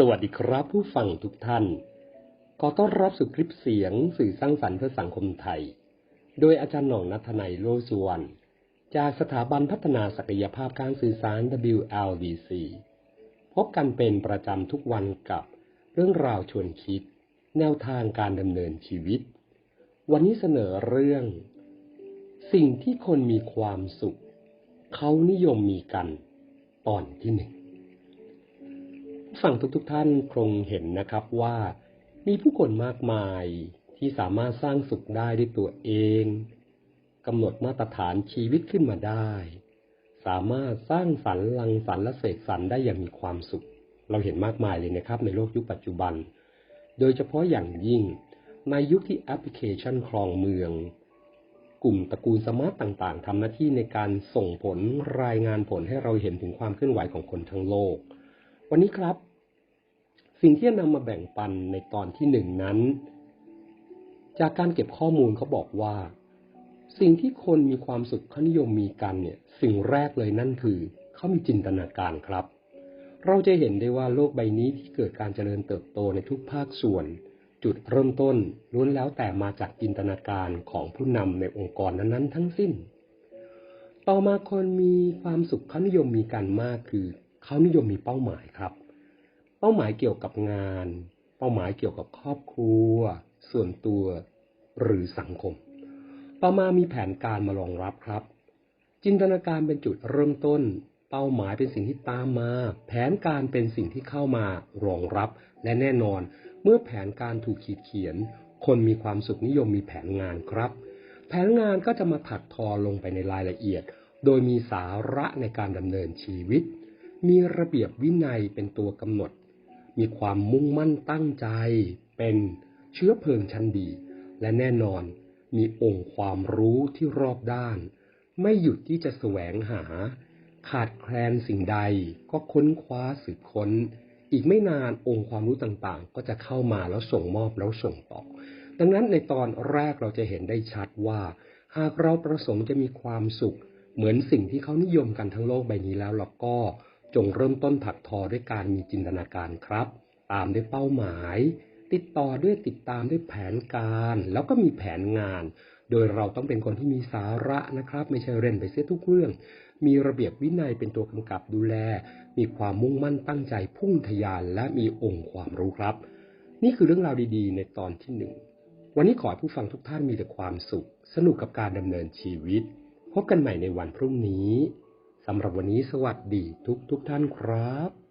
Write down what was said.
สวัสดีครับผู้ฟังทุกท่าน ขอต้อนรับสู่คลิปเสียงสื่อสร้างสรรค์เพื่อสังคมไทย โดยอาจารย์หน่องนัทนัยโลสุวรรณจากสถาบันพัฒนาศักยภาพการสื่อสาร WLDC พบกันเป็นประจำทุกวันกับเรื่องราวชวนคิด แนวทางการดำเนินชีวิต วันนี้เสนอเรื่อง สิ่งที่คนมีความสุข เขานิยมมีกันตอนที่หนึ่ง ฝั่งทุกๆทท่านคงเห็นนะครับว่า มีผู้คนมากมายที่สามารถสร้างสุขได้ด้วยตัวเองกำหนดมาตรฐานชีวิตขึ้นมาได้ สามารถสร้างสรรค์ลังสรรค์และเสกสรรค์ได้อย่างมีความสุข เราเห็นมากมายเลยนะครับ ในโลกยุคปัจจุบัน โดยเฉพาะอย่างยิ่งในยุคที่แอปพลิเคชันครองเมือง กลุ่มตระกูลสมาร์ตต่าง ๆทำหน้าที่ในการส่งผลรายงานผลให้เราเห็นถึงความเคลื่อนไหวของคนทั้งโลก วันนี้ครับ สิ่งที่จะนำมาแบ่งปันในตอนที่หนึ่งนั้น จากการเก็บข้อมูลเขาบอกว่า สิ่งที่คนมีความสุขเขานิยมมีกันเนี่ย สิ่งแรกเลยนั่นคือเขามีจินตนาการครับ เราจะเห็นได้ว่าโลกใบนี้ที่เกิดการเจริญเติบโตในทุกภาคส่วน จุดเริ่มต้นล้วนแล้วแต่มาจากจินตนาการของผู้นำในองค์กรนั้นๆ ทั้งสิ้น ต่อมาคนมีความสุขเขานิยมมีกันมากคือ เขานิยมมีเป้าหมายครับ เป้าหมายเกี่ยวกับงาน เป้าหมายเกี่ยวกับครอบครัว ส่วนตัวหรือสังคม ต่อมามีแผนการมารองรับครับ จินตนาการเป็นจุดเริ่มต้น เป้าหมายเป็นสิ่งที่ตามมา แผนการเป็นสิ่งที่เข้ามารองรับ และแน่นอน เมื่อแผนการถูกขีดเขียน คนมีความสุขนิยมมีแผนงานครับ แผนงานก็จะมาถักทอลงไปในรายละเอียด โดยมีสาระในการดำเนินชีวิต มีระเบียบวินัยเป็นตัวกำหนด มีความมุ่งมั่นตั้งใจ เป็นเชื้อเพลิงชั้นดี และแน่นอนมีองค์ความรู้ที่รอบด้าน ไม่หยุดที่จะแสวงหา ขาดแคลนสิ่งใดก็ค้นคว้าสืบค้น อีกไม่นานองค์ความรู้ต่างๆ ก็จะเข้ามาแล้วส่งมอบแล้วส่งต่อ ดังนั้นในตอนแรกเราจะเห็นได้ชัดว่า หากเราประสงค์จะมีความสุข เหมือนสิ่งที่เขานิยมกันทั้งโลกใบนี้แล้วเราก็ จงเริ่มต้นถักทอด้วยการมีจินตนาการครับ ตามด้วยเป้าหมาย ติดต่อด้วยติดตามด้วยแผนการ แล้วก็มีแผนงาน โดยเราต้องเป็นคนที่มีสาระนะครับ ไม่ใช่เร่นไปเสียทุกเรื่อง มีระเบียบวินัยเป็นตัวกำกับดูแล มีความมุ่งมั่นตั้งใจพุ่งทยานและมีองค์ความรู้ครับ นี่คือเรื่องราวดีๆ ในตอนที่หนึ่งวันนี้ขอให้ผู้ฟังทุกท่านมีแต่ความสุข สนุกกับการดำเนินชีวิต พบกันใหม่ในวันพรุ่งนี้ สำหรับวันนี้สวัสดีทุกทุกท่านครับ